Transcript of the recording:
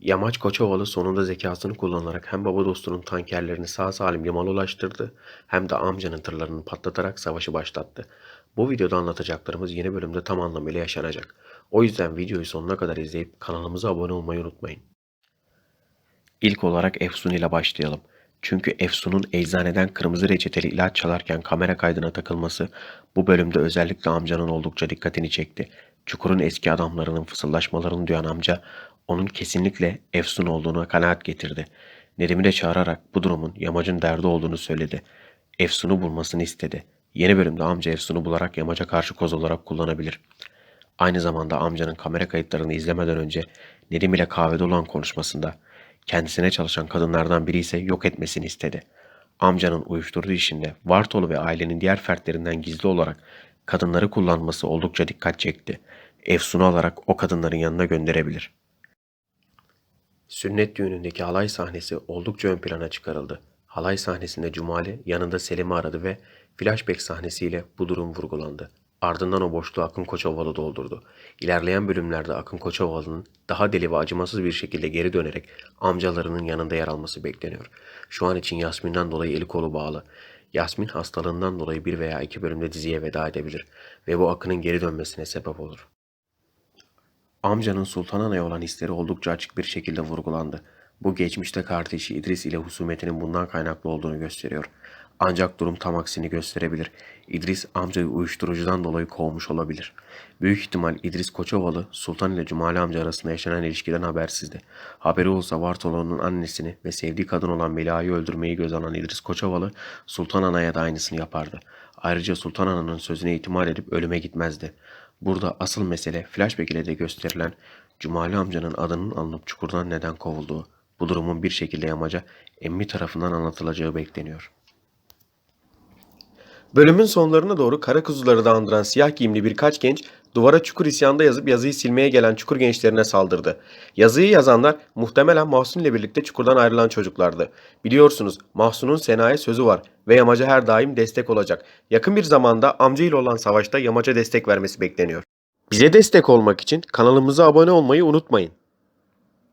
Yamaç Koçovalı sonunda zekasını kullanarak hem baba dostunun tankerlerini sağ salim limana ulaştırdı hem de amcanın tırlarını patlatarak savaşı başlattı. Bu videoda anlatacaklarımız yeni bölümde tam anlamıyla yaşanacak. O yüzden videoyu sonuna kadar izleyip kanalımıza abone olmayı unutmayın. İlk olarak Efsun ile başlayalım. Çünkü Efsun'un eczaneden kırmızı reçeteli ilaç çalarken kamera kaydına takılması bu bölümde özellikle amcanın oldukça dikkatini çekti. Çukur'un eski adamlarının fısıldaşmalarını duyan amca onun kesinlikle Efsun olduğuna kanaat getirdi. Nedim'i de çağırarak bu durumun yamacın derdi olduğunu söyledi. Efsun'u bulmasını istedi. Yeni bölümde amca Efsun'u bularak yamaca karşı koz olarak kullanabilir. Aynı zamanda amcanın kamera kayıtlarını izlemeden önce Nedim ile kahvede olan konuşmasında kendisine çalışan kadınlardan biri ise yok etmesini istedi. Amcanın uyuşturucu işinde Vartolu ve ailenin diğer fertlerinden gizli olarak kadınları kullanması oldukça dikkat çekti. Efsun'u alarak o kadınların yanına gönderebilir. Sünnet düğünündeki halay sahnesi oldukça ön plana çıkarıldı. Halay sahnesinde Cumali yanında Selim'i aradı ve flashback sahnesiyle bu durum vurgulandı. Ardından o boşluğu Akın Koçovalı doldurdu. İlerleyen bölümlerde Akın Koçovalı'nın daha deli ve acımasız bir şekilde geri dönerek amcalarının yanında yer alması bekleniyor. Şu an için Yasmin'den dolayı eli kolu bağlı. Yasmin hastalığından dolayı bir veya iki bölümde diziye veda edebilir ve bu Akın'ın geri dönmesine sebep olur. Amcanın Sultan Ana'ya olan hisleri oldukça açık bir şekilde vurgulandı. Bu geçmişte kardeşi İdris ile husumetinin bundan kaynaklı olduğunu gösteriyor. Ancak durum tam aksini gösterebilir. İdris amcayı uyuşturucudan dolayı kovmuş olabilir. Büyük ihtimal İdris Koçovalı Sultan ile Cumali amca arasında yaşanan ilişkiden habersizdi. Haberi olsa Vartolu'nun annesini ve sevdiği kadın olan Meliha'yı öldürmeyi göz alan İdris Koçovalı Sultan Ana'ya da aynısını yapardı. Ayrıca Sultan Ana'nın sözüne itimat edip ölüme gitmezdi. Burada asıl mesele flashback ile de gösterilen Cumali amcanın adının alınıp çukurdan neden kovulduğu. Bu durumun bir şekilde yamaca emmi tarafından anlatılacağı bekleniyor. Bölümün sonlarına doğru kara kuzuları da andıran siyah giyimli birkaç genç duvara çukur isyanda yazıp yazıyı silmeye gelen çukur gençlerine saldırdı. Yazıyı yazanlar muhtemelen Mahsun ile birlikte çukurdan ayrılan çocuklardı. Biliyorsunuz Mahsun'un Sena'ya sözü var ve Yamaca her daim destek olacak. Yakın bir zamanda amca ile olan savaşta Yamaca destek vermesi bekleniyor. Bize destek olmak için kanalımıza abone olmayı unutmayın.